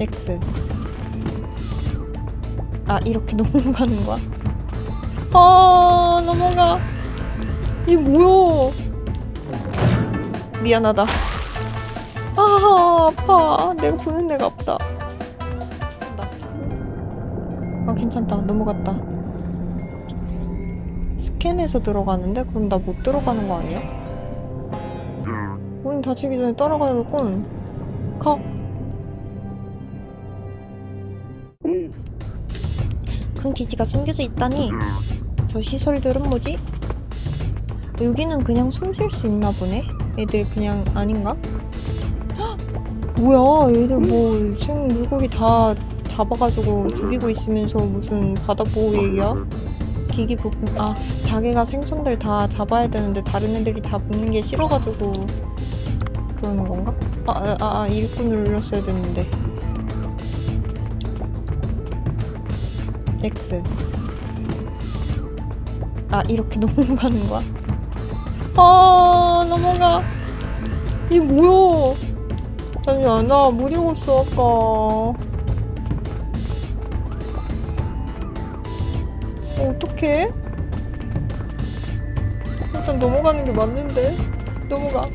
X. 아 이렇게 넘어가는 거야? 아 넘어가. 이 뭐야? 미안하다. 아 아파. 내가 보는 데가 없다. 나. 아 괜찮다. 넘어갔다. 스캔해서 들어가는데? 그럼 나 못 들어가는 거 아니야? 문 닫히기 전에 따라가야겠군 가 큰 기지가 숨겨져 있다니 저 시설들은 뭐지? 여기는 그냥 숨 쉴 수 있나 보네? 애들 그냥 아닌가? 헉! 뭐야 얘들 뭐 생 물고기 다 잡아가지고 죽이고 있으면서 무슨 바다 보호 얘기야? 기기 부품 아 자기가 생선들 다 잡아야 되는데 다른 애들이 잡는 게 싫어가지고 그러는 건가? 아아 아, 아, 일꾼 눌렀어야 됐는데 X. 아 이렇게 넘어가는 거야? 아 넘어가. 이 뭐야? 잠시만 나못 읽었어 아까. 어, 어떡해? 일단 넘어가는 게 맞는데? 넘어가.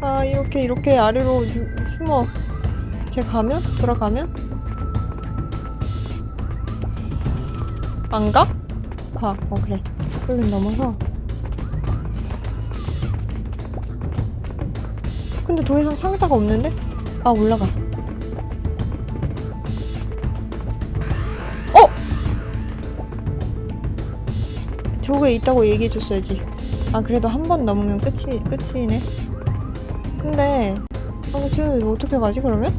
아 이렇게 이렇게 아래로 유- 숨어 쟤 가면? 돌아가면? 안 가? 가. 어 그래. 끌린 넘어서. 근데 더 이상 상자가 없는데? 아 올라가. 어! 저거에 있다고 얘기해줬어야지. 아 그래도 한 번 넘으면 끝이 끝이네. 근데 아, 쟤 어떻게 가지 그러면?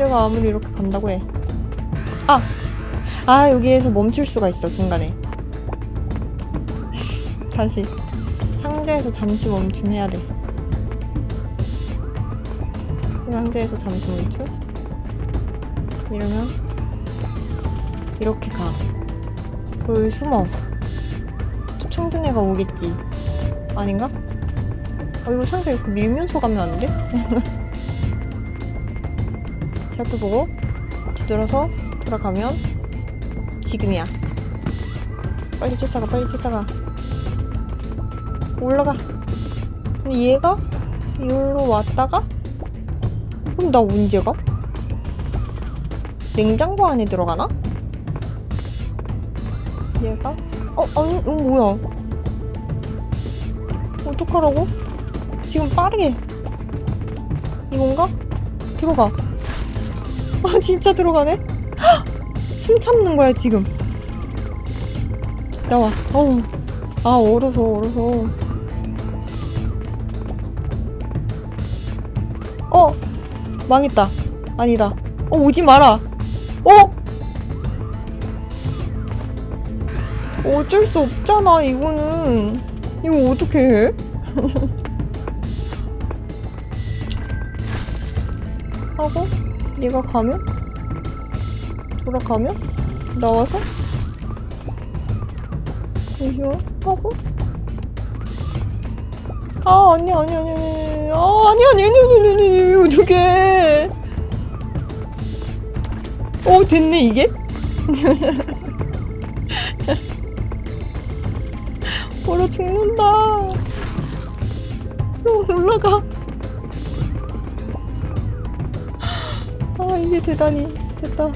내가 아무리 이렇게 간다고 해. 아! 아, 여기에서 멈출 수가 있어, 중간에. 다시. 상자에서 잠시 멈춤 해야 돼. 상자에서 잠시 멈춤? 이러면, 이렇게 가. 그리고 숨어. 총든 애가 오겠지. 아닌가? 어, 이거 상자 이렇게 밀면서 가면 안 돼? 살펴보고 뒤돌아서 돌아가면 지금이야. 빨리 쫓아가, 빨리 쫓아가. 올라가. 근데 얘가 여기로 왔다가 그럼 나 언제 가? 냉장고 안에 들어가나? 얘가? 어, 아니, 어, 뭐야? 어떡하라고? 지금 빠르게. 이건가? 들어가. 아 진짜 들어가네? 헉! 숨 참는 거야 지금. 나와. 어우. 아 얼어서 얼어서. 어 망했다. 아니다. 어 오지 마라. 어? 어쩔 수 없잖아 이거는. 이거 어떻게 해? 하고 얘가 가면? 돌아가면? 나와서? 잠시만 하고? 아 아니 아니 아니 아니 아 아니 아니 아니 아니 아니 아니 어떡해. 오 됐네 이게? 얼어 죽는다. 어, 올라가 이게 대단히 됐다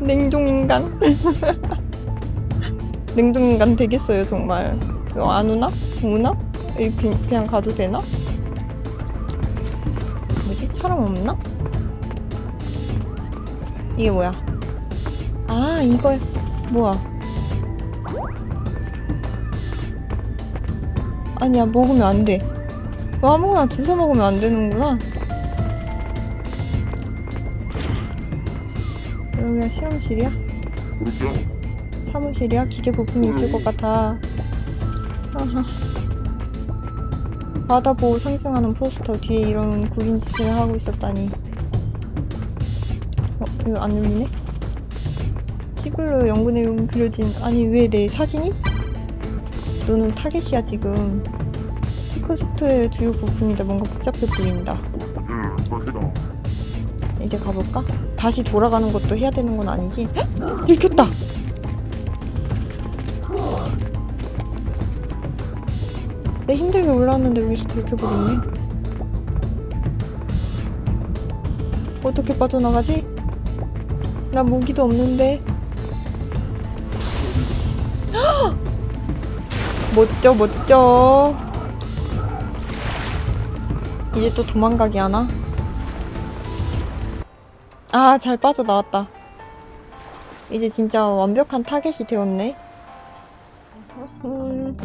냉동인간 냉동인간 되겠어요 정말 안 오나? 오나? 그- 그냥 가도 되나? 뭐지? 사람 없나? 이게 뭐야? 아 이거 뭐야 아니야 먹으면 안돼 뭐 아무거나 주워 먹으면 안 되는구나 여기가 실험실이야? 사무실이야? 기계 부품이 있을 것 같아. 아하. 바다 보호 상징하는 포스터 뒤에 이런 구린 짓을 하고 있었다니. 어, 이거 안 열리네? 시글로 연구 내용 그려진 아니 왜 내 사진이? 너는 타겟이야 지금. 퀘스트의 주요 부품인데 뭔가 복잡해 보인다. 이제 가볼까? 다시 돌아가는 것도 해야 되는 건 아니지? 헉! 들켰다! 내 힘들게 올라왔는데 여기서 들켜버렸네. 어떻게 빠져나가지? 나 무기도 없는데. 헉! 멋져, 멋져. 이제 또 도망가기 하나? 아, 잘 빠져나왔다. 이제 진짜 완벽한 타겟이 되었네. 음.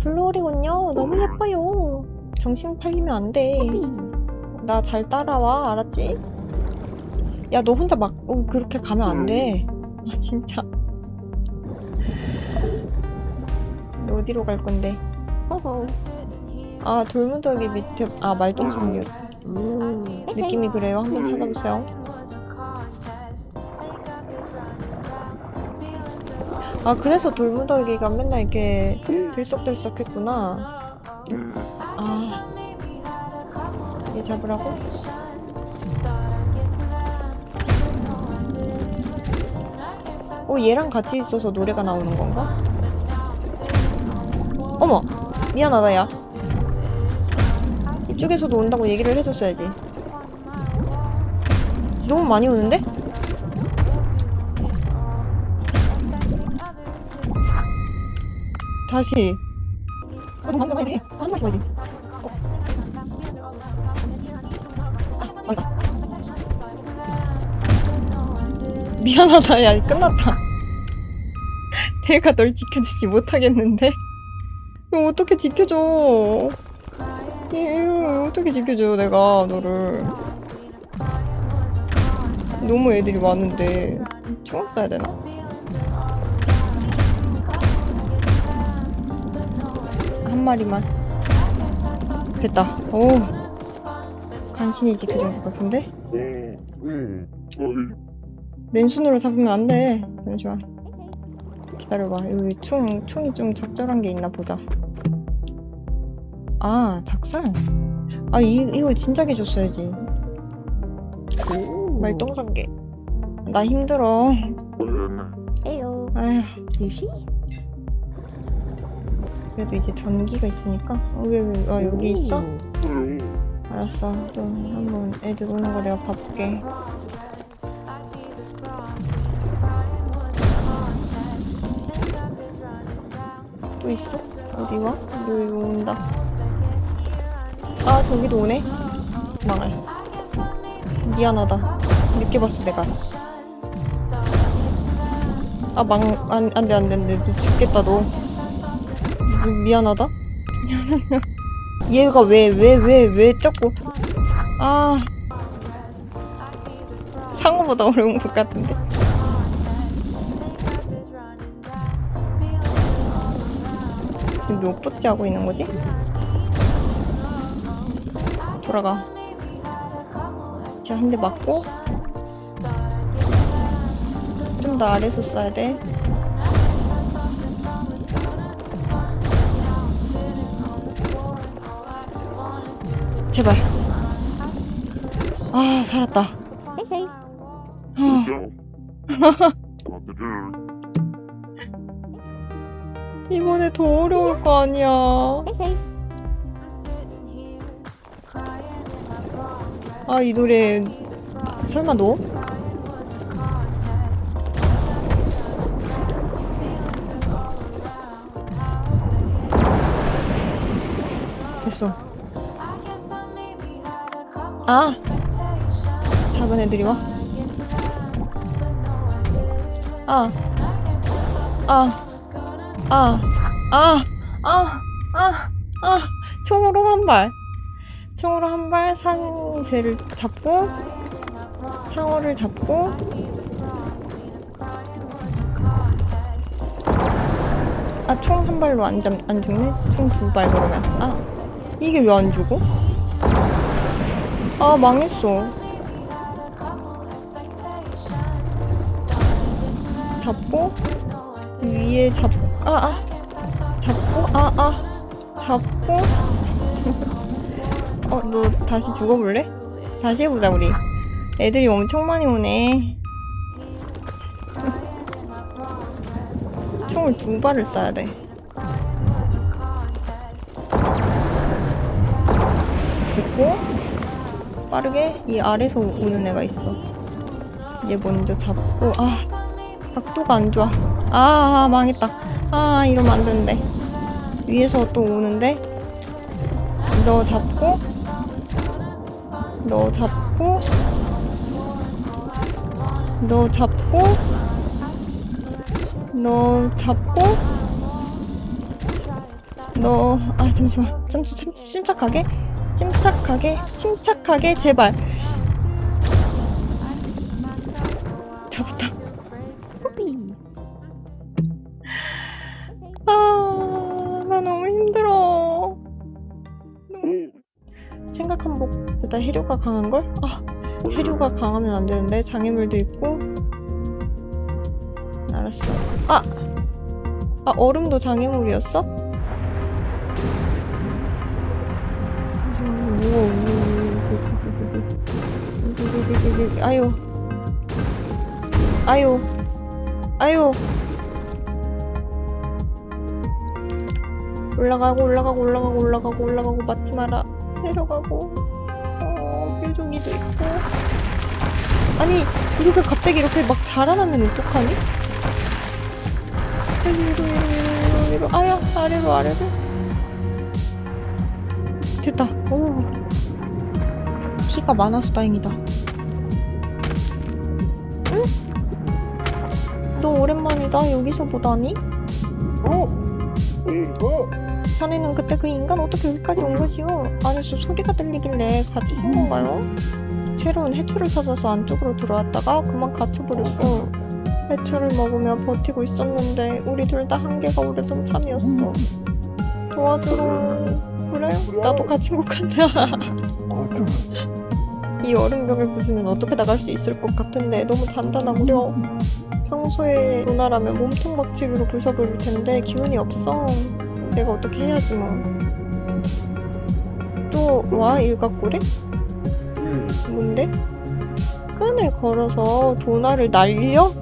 블루홀이군요. 너무 예뻐요. 정신 팔리면 안 돼. 나 잘 따라와, 알았지? 야, 너 혼자 막 어, 그렇게 가면 안 돼. 아, 진짜. 너 어디로 갈 건데? 아, 돌무더기 밑에, 아, 말똥성이었지. 느낌이 그래요. 한번 찾아보세요. 아, 그래서 돌무더기가 맨날 이렇게 들썩들썩 했구나. 아, 얘 잡으라고? 어, 얘랑 같이 있어서 노래가 나오는 건가? 어머! 미안하다, 야. 이쪽에서도 온다고 얘기를 해줬어야지. 너무 많이 오는데? 다시. 어, 너무 많이. 한 마리 줘야지. 어. 아. 미안하다, 야, 끝났다. 내가 널 지켜주지 못하겠는데? 이거 어떻게 지켜줘? 이거 어떻게 지켜줘, 내가 너를. 너무 애들이 많은데. 총을 쏴야 되나? 한 마리만. 됐다. 오. 간신히 지켜준 것 같은데? 맨손으로 잡으면 안 돼. 잠시만. 기다려봐. 여기 총, 총이 좀 적절한 게 있나 보자. 아, 작살. 아, 이, 이거 진작에 줬어야지. 말똥상계. 나 힘들어. 에요. 아휴, 두시? 그래도 이제 전기가 있으니까. 어, 왜, 왜, 아, 여기 있어? 알았어. 또 한번 애들 오는 거 내가 봐볼게. 또 있어? 어디 와? 여기 온다. 아, 저기도 오네? 망할. 미안하다. 늦게 봤어, 내가. 아, 망, 안, 안 돼, 안 돼, 안 돼. 너 죽겠다, 너. 미- 미안하다? 얘가 왜, 왜, 왜, 왜 자꾸. 아. 상어보다 어려운 것 같은데. 지금 몇 번째 하고 있는 거지? 돌아가. 제가 한 대 맞고. 좀 더 아래서 쏴야 돼. 제발. 아, 살았다. 헤헤. 아, 이번에 더 어려울 거 아니야. 헤헤. 아, 이 노래 설마 너? 됐어. 아, 작은 애들이 와. 아, 아, 아, 아, 아, 아, 아, 총으로 한 발. 총으로 한 발 상제를 잡고 상어를 잡고 아 총 한 발로 안, 잡, 안 죽네? 총 두 발 그러면 아 이게 왜 안 죽어? 아 망했어 잡고 위에 잡, 아, 아. 잡고, 아, 아. 잡고. 어, 너 다시 죽어볼래? 다시 해보자, 우리. 애들이 엄청 많이 오네. 총을 두 발을 쏴야 돼. 됐고, 빠르게 이 아래서 오는 애가 있어. 얘 먼저 잡고, 아, 각도가 안 좋아. 아, 아 망했다. 아, 이러면 안 되는데. 위에서 또 오는데, 너 잡고, 너 잡고, 너 잡고, 너 잡고, 너, 아, 잠시만. 좀, 좀, 좀, 침착하게. 침착하게, 침착하게, 제발. 생각 한복보다 해류가 강한걸? 아, 해류가 강하면 안 되는데. 장애물도 있고. 알았어. 아! 아, 얼음도 장애물이었어? 아유. 아유. 아유. 올라가고 올라가고 올라가고 올라가고 올라가고 맞지 마라 내려가고 어 뾰족이도 있고. 아니 이렇게 갑자기 이렇게 막 자라나면 어떡하니? 위로 위로 위로 위로. 아야 아래로 아래로. 됐다. 오. 피가 많아서 다행이다. 응? 너 오랜만이다 여기서 보다니? 자네는 그때 그 인간 어떻게 여기까지 온 것이오? 안에서 소리가 들리길래 같이 쓴 건가요? 새로운 해초를 찾아서 안쪽으로 들어왔다가 그만 갇혀버렸어. 해초를 먹으며 버티고 있었는데 우리 둘 다 한계가 오래전 참이었어. 도와주러 그래? 나도 갇힌 것 같아. 이 얼음벽을 부수면 어떻게 나갈 수 있을 것 같은데 너무 단단하구려. 평소에 누나라면 몸통 박치기로 부숴버릴 텐데 기운이 없어. 내가 어떻게 해야지 뭐. 또 와 일각고래? 뭔데? 끈을 걸어서 도나를 날려?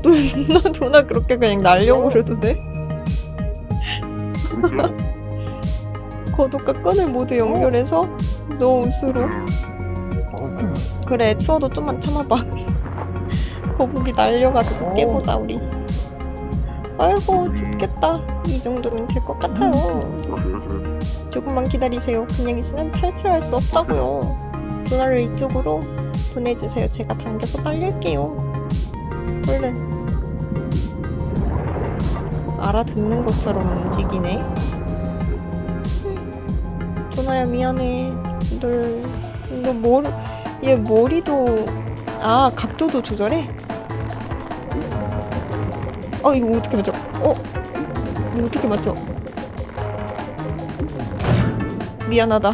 누나 도나 그렇게 그냥 날려버려도 돼? 거독과 끈을 모두 연결해서 너 옷으로 그래 추워도 좀만 참아봐 거북이 날려가지고 깨보자 우리 아이고 춥겠다. 이 정도면 될 것 같아요. 조금만 기다리세요. 그냥 있으면 탈출할 수 없다고요. 전화를 이쪽으로 보내주세요. 제가 당겨서 빨릴게요. 얼른 알아듣는 것처럼 움직이네. 전화야 미안해. 널, 너 머리, 얘 머리도 아 각도도 조절해? 어 이거 어떻게 맞춰? 어? 이거 어떻게 맞춰? 미안하다.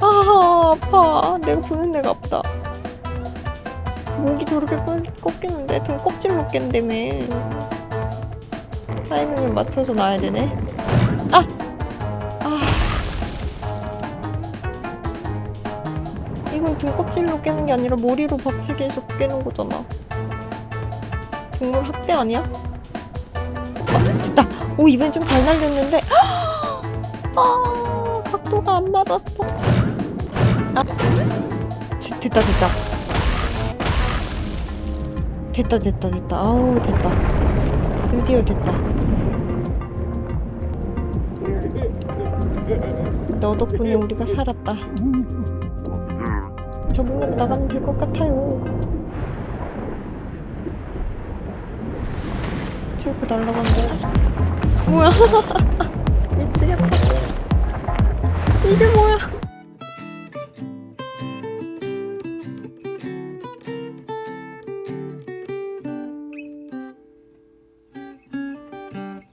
아 아파. 내가 보는 데가 아프다. 목이 저렇게 꺾, 꺾이는데 등 껍질로 깬다며. 타이밍을 맞춰서 놔야 되네. 아! 아. 이건 등 껍질로 깨는 게 아니라 머리로 박치기 해서 깨는 거잖아. 동물 학대 아니야? 아, 됐다. 오, 이번엔 좀 잘 날렸는데. 아, 각도가 안 맞았어. 아, 되- 됐다, 됐다. 됐다, 됐다, 됐다. 아우, 됐다. 드디어 됐다. 너 덕분에 우리가 살았다. 저 문으로 나가면 될 것 같아요. 출구 날라간다. 뭐야? 미치겠다. 이게 뭐야?